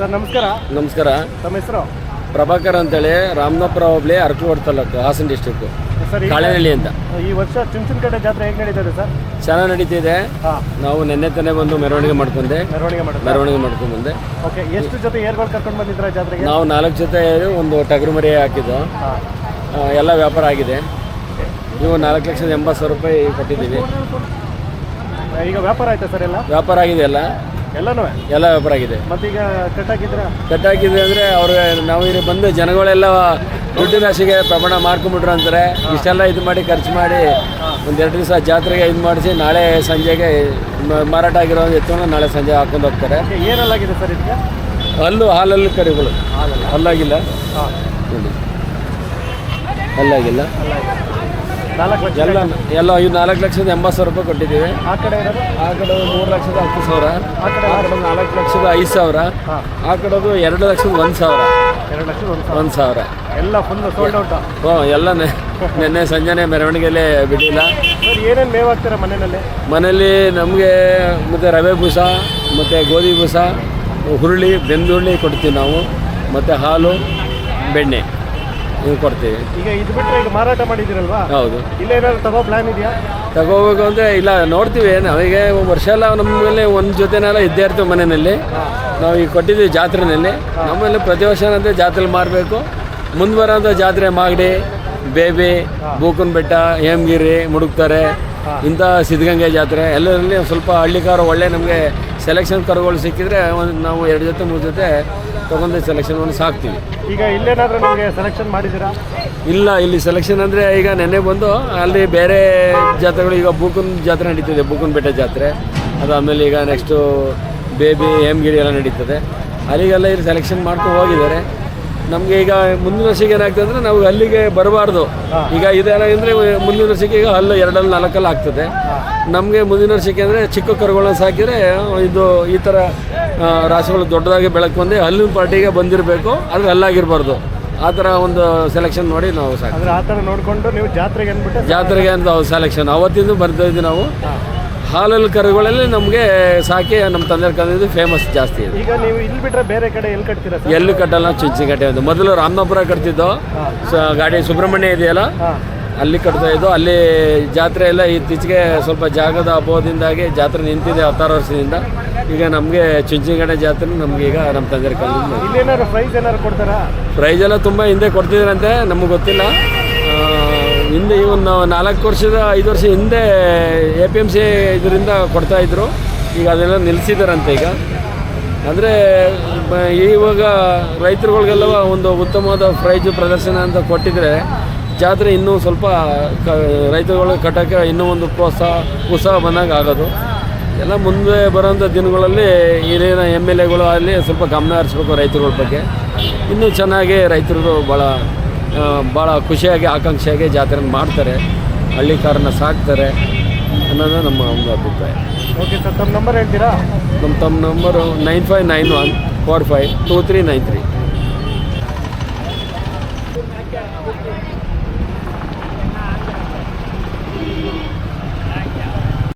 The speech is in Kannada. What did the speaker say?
ಸರ್ ನಮಸ್ಕಾರ. ನಮಸ್ಕಾರ. ತಮ್ಮ ಹೆಸರು? ಪ್ರಭಾಕರ್ ಅಂತೇಳಿ ರಾಮನಾಪುರ ಹೋಬಳಿ ಅರಕಲವಾಡ ತಾಲೂಕು ಹಾಸನ ಡಿಸ್ಟಿಕ್ ಸರ್ ಕಾಳೆನಹಳ್ಳಿ ಅಂತ. ಈ ವರ್ಷ ಚುಂಚನಕಟ್ಟೆ ಜಾತ್ರೆ ಹೇಗೆ ನಡೀತದೆ ಸರ್? ಚೆನ್ನಾಗಿ ನಡೀತಿದೆ. ಹಾಂ. ನಾವು ನಿನ್ನೆ ತಾನೇ ಬಂದು ಮೆರವಣಿಗೆ ಮಾಡ್ಕೊಂಡೆ. ಮೆರವಣಿಗೆ ಮಾಡೋದು ಮೆರವಣಿಗೆ ಮಾಡ್ಕೊಂಡು ಬಂದೆ. ಓಕೆ ಎಷ್ಟು ಜೊತೆ ಏರ್ಗಳು ಕರ್ಕೊಂಡು ಬಂದಿದ್ರ ಜಾತ್ರೆಗೆ? ನಾವು ನಾಲ್ಕು ಜೊತೆ ಒಂದು ಟಗರು ಮರಿ ಹಾಕಿದ್ದು. ಹಾಂ. ಆ, ಎಲ್ಲ ವ್ಯಾಪಾರ ಆಗಿದೆ. ನೀವು ನಾಲ್ಕು ಲಕ್ಷದ ಎಂಬತ್ತು ಸಾವಿರ ರೂಪಾಯಿ ಕೊಟ್ಟಿದ್ದೀವಿ. ಈಗ ವ್ಯಾಪಾರ ಆಯ್ತಾ ಸರ್ ಎಲ್ಲ? ವ್ಯಾಪಾರ ಆಗಿದೆ ಎಲ್ಲ. ಎಲ್ಲನೂ? ಎಲ್ಲ ವ್ಯಾಪಾರ ಆಗಿದೆ. ಮತ್ತೀಗ ಕಟ್ಟಾಕಿದ್ರ? ಅಂದ್ರೆ ಅಂದರೆ ಅವ್ರಿಗೆ ನಾವು ಇಲ್ಲಿ ಬಂದು ಜನಗಳೆಲ್ಲ ದುಡ್ಡು ರಾಶಿಗೆ ಪ್ರಮಾಣ ಮಾಡ್ಕೊಂಬಿಟ್ರು ಅಂತಾರೆ. ಇಷ್ಟೆಲ್ಲ ಇದು ಮಾಡಿ ಖರ್ಚು ಮಾಡಿ ಒಂದೆರಡು ದಿವಸ ಜಾತ್ರೆಗೆ ಇದು ಮಾಡಿಸಿ ನಾಳೆ ಸಂಜೆಗೆ ಮ- ಮಾರಾಟ ಆಗಿರೋ ಎತ್ತುವನ್ನು ನಾಳೆ ಸಂಜೆ ಹಾಕೊಂಡು ಹೋಗ್ತಾರೆ. ಏನಲ್ಲಾಗಿದೆ ಸರ್ ಇದಕ್ಕೆ? ಹಲ್ಲು ಹಾಲಲ್ಲಿ ಕರಿಗಳು. ಹಾಲಲ್ಲ? ಹಲ್ಲಾಗಿಲ್ಲ? ಹಾಂ. ನೋಡಿ. ಹಲ್ಲಾಗಿಲ್ಲ? ಅಲ್ಲ ಎಲ್ಲ ಎಲ್ಲ ಐದು ನಾಲ್ಕು ಲಕ್ಷದ ಎಂಬತ್ತು ಸಾವಿರ ರೂಪಾಯಿ ಕೊಟ್ಟಿದ್ದೀವಿ. ಆ ಕಡೆ ಇರೋದು? ಆ ಕಡೆ ಮೂರು ಲಕ್ಷದ ಹತ್ತು ಸಾವಿರ. ಆ ಕಡೆ ನಾಲ್ಕು ಲಕ್ಷದ ಐದು ಸಾವಿರ. ಆ ಕಡೆ ಎರಡು ಲಕ್ಷದ ಒಂದು ಸಾವಿರ. ಎರಡು ಲಕ್ಷದ ಒಂದು ಸಾವಿರ. ಒಂದು ಸಾವಿರ. ಎಲ್ಲ ಫುಲ್ ಸೋಲ್ಡ್ ಔಟ್ ಹ್ಞೂ ಎಲ್ಲ ನಿನ್ನೆ ಸಂಜೆನೆ ಮೆರವಣಿಗೆಯಲ್ಲಿ ಬಿಡಲಿಲ್ಲ ಸರ್ ಏನೇನು ಮೇವು ಮನೆಯಲ್ಲಿ? ಮನೆಯಲ್ಲಿ ಮನೇಲಿ ನಮಗೆ ಮತ್ತು ರವೆ ಬೂಸ ಮತ್ತು ಗೋಧಿ ಬೂಸ ಹುರುಳಿ ಬೆಂದುರುಳಿ ಕೊಡ್ತೀವಿ ನಾವು ಮತ್ತು ಹಾಲು ಬೆಣ್ಣೆ. ಇವು ಕೊಡ್ತೀವಿ. ಈಗ ಇದು ಬಿಟ್ಟರೆ ಈಗ ಮಾರಾಟ ಮಾಡಿದಿರಲ್ವಾ ಹೌದು. ಇಲ್ಲ ಏನಾದ್ರು ತಗೋ ಪ್ಲಾನ್ ಇದೆಯಾ? ತಗೋಬೇಕು ಅಂದರೆ ಇಲ್ಲ ನೋಡ್ತೀವಿ ನಮಗೆ ವರ್ಷ ಎಲ್ಲ ನಮ್ಮಲ್ಲಿ ಮೇಲೆ ಒಂದು ಜೊತೆನೆಲ್ಲ ಇದ್ದೇ ಇರ್ತೀವಿ ಮನೆಯಲ್ಲಿ. ನಾವು ಈಗ ಕೊಟ್ಟಿದ್ದೀವಿ ಜಾತ್ರೆನಲ್ಲಿ. ನಮ್ಮಲ್ಲಿ ಪ್ರತಿ ವರ್ಷ ಏನಂದರೆ ಜಾತ್ರೆ ಮಾರಬೇಕು ಮುಂದೆ ಬರೋಂಥ ಜಾತ್ರೆ ಮಾಗಡಿ ಬೇಬಿ ಬೂಕನ್ ಬೆಟ್ಟ ಹೇಮಗಿರಿ ಮುಡುಕ್ತಾರೆ. ಇಂಥ ಸಿದ್ಧಗಂಗೆ ಜಾತ್ರೆ. ಎಲ್ಲರಲ್ಲಿ ಸ್ವಲ್ಪ ಹಳ್ಳಿಕಾರ ಒಳ್ಳೆ ನಮಗೆ ಸೆಲೆಕ್ಷನ್ ಕರುಗಳು ಸಿಕ್ಕಿದ್ರೆ ಒಂದು ನಾವು ಎರಡು ಜೊತೆ ಮೂರು ಜೊತೆ ತೊಗೊಂಡು ಸೆಲೆಕ್ಷನ್ ಸಾಕ್ತೀವಿ. ಈಗ ಇಲ್ಲೇನಾದರೂ ನಿಮಗೆ ಸೆಲೆಕ್ಷನ್ ಮಾಡಿದ್ದೀರಾ? ಇಲ್ಲ ಇಲ್ಲಿ ಸೆಲೆಕ್ಷನ್ ಅಂದರೆ ಈಗ ನೆನ್ನೆ ಬಂದು ಅಲ್ಲಿ ಬೇರೆ ಜಾತ್ರೆಗಳು ಈಗ ಬೂಕನ್ ಜಾತ್ರೆ ನಡೀತದೆ ಬೂಕನ್ ಬೆಟ್ಟ ಜಾತ್ರೆ. ಅದಾದಮೇಲೆ ಈಗ ನೆಕ್ಸ್ಟು ಬೇಬಿ ಹೇಮಗಿರಿ ಎಲ್ಲ ನಡೀತದೆ. ಅಲ್ಲಿಗೆಲ್ಲ ಇಲ್ಲಿ ಸೆಲೆಕ್ಷನ್ ಮಾಡ್ಕೊಂಡು ಹೋಗಿದ್ದಾರೆ. ನಮಗೆ ಈಗ ಮುಂದಿನ ವರ್ಷಕ್ಕೆ ಏನಾಗ್ತದೆ ಅಂದರೆ ನಾವು ಅಲ್ಲಿಗೆ ಬರಬಾರ್ದು. ಈಗ ಇದೇನಾಗಂದರೆ ಮುಂದಿನ ವರ್ಷಕ್ಕೆ ಈಗ ಹಲ್ಲು ಎರಡಲ್ಲಿ ನಾಲ್ಕಲ್ಲಿ ಆಗ್ತದೆ. ನಮಗೆ ಮುಂದಿನ ವರ್ಷಕ್ಕೆ ಅಂದರೆ ಚಿಕ್ಕ ಕರುಗಳನ್ನ ಸಾಕಿದರೆ ಇದು ಈ ಥರ ರಾಸುಗಳು ದೊಡ್ಡದಾಗಿ ಬೆಳಕು ಬಂದು ಹಲ್ಲಿನ ಪಾರ್ಟಿಗೆ ಬಂದಿರಬೇಕು. ಆದರೆ ಅಲ್ಲಾಗಿರಬಾರ್ದು ಆ ಥರ ಒಂದು ಸೆಲೆಕ್ಷನ್ ನೋಡಿ ನಾವು ಸಾಕು. ಆ ಥರ ನೋಡಿಕೊಂಡು ನೀವು ಜಾತ್ರೆಗೆ ಅಂದ್ಬಿಟ್ಟು ಜಾತ್ರೆಗೆ ಅಂತ ಸೆಲೆಕ್ಷನ್ ಅವತ್ತಿಂದ ಬರ್ತಾ ಇದ್ವಿ ನಾವು. ಹಾಲಲ್ಲಿ ಕರುಗಳಲ್ಲಿ ನಮಗೆ ಸಾಕಿ ನಮ್ಮ ತಂದೆ ಕರೆದಿದ್ದು ಫೇಮಸ್ ಜಾಸ್ತಿ ಇದೆ. ಈಗ ನೀವು ಇಲ್ಲಿ ಬಿಟ್ಟರೆ ಬೇರೆ ಕಡೆ ಎಲ್ಲಿ ಕಟ್ತೀರಾ ಎಲ್ಲಿ ಕಟ್ಟಲ್ಲ ಚುಂಚಿಕಟ್ಟೆ ಅಂತ. ಮೊದಲು ರಾಮನಾಪುರ ಕಟ್ತಿದ್ದೋ. ಗಾಡಿ ಸುಬ್ರಹ್ಮಣ್ಯ ಇದೆಯಲ್ಲ? ಅಲ್ಲಿ ಕಟ್ತಾ ಇದ್ದು. ಅಲ್ಲಿ ಜಾತ್ರೆ ಎಲ್ಲ ಇತ್ತೀಚೆಗೆ ಸ್ವಲ್ಪ ಜಾಗದ ಅಭಾವದಿಂದಾಗಿ ಜಾತ್ರೆ ನಿಂತಿದೆ ಹತ್ತಾರು ವರ್ಷದಿಂದ. ಈಗ ನಮಗೆ ಚುಂಚಿಗಡೆ ಜಾತ್ರೆ ನಮ್ಗೆ ಈಗ ನಮ್ಮ ತಂದೆ ಇಲ್ಲೇನಾದ್ರು ಪ್ರೈಸ್ ಏನಾದ್ರು ಕೊಡ್ತಾರಾ? ಪ್ರೈಸ್ ಎಲ್ಲ ತುಂಬ ಹಿಂದೆ ಕೊಡ್ತಿದ್ರಂತೆ ನಮಗೆ ಗೊತ್ತಿಲ್ಲ. ಹಿಂದೆ ಈ ಒಂದು ನಾಲ್ಕು ವರ್ಷದ ಐದು ವರ್ಷ ಹಿಂದೆ ಎ ಪಿ ಎಂ ಸಿ ಇದರಿಂದ ಕೊಡ್ತಾಯಿದ್ರು ಈಗ ಅದೆಲ್ಲ ನಿಲ್ಲಿಸಿದಾರಂತೆ ಈಗ. ಅಂದರೆ ಇವಾಗ ರೈತರುಗಳಿಗೆಲ್ಲ ಒಂದು ಉತ್ತಮವಾದ ಪ್ರೈಜು ಪ್ರದರ್ಶನ ಅಂತ ಕೊಟ್ಟಿದ್ರೆ ಜಾತ್ರೆ ಇನ್ನೂ ಸ್ವಲ್ಪ ಕ ರೈತರುಗಳಿಗೆ ಕಟ್ಟೋಕ್ಕೆ ಇನ್ನೂ ಒಂದು ಪ್ರೋತ್ಸಾಹ ಉತ್ಸಾಹ ಬಂದಾಗ ಆಗೋದು. ಎಲ್ಲ ಮುಂದೆ ಬರೋಂಥ ದಿನಗಳಲ್ಲಿ ಇಲ್ಲಿನ ಎಂ ಎಲ್ ಎಗಳು ಅಲ್ಲಿ ಸ್ವಲ್ಪ ಗಮನ ಹರಿಸ್ಬೇಕು ರೈತರುಗಳ ಬಗ್ಗೆ. ಇನ್ನೂ ಚೆನ್ನಾಗಿ ರೈತರು ಭಾಳ ಭಾಳ ಖುಷಿಯಾಗಿ ಆಕಾಂಕ್ಷೆಯಾಗಿ ಜಾತ್ರೆ ಮಾಡ್ತಾರೆ. ಹಳ್ಳಿ ಕಾರನ್ನ ಸಾಕ್ತಾರೆ ಅನ್ನೋದು ನಮ್ಮ ಒಂದು ಅಭಿಪ್ರಾಯ. ಓಕೆ ಸರ್ ತಮ್ಮ ನಂಬರ್ ಹೇಳ್ತೀರಾ? ನಮ್ಮ ತಮ್ಮ number nine five nine one four five two three nine three.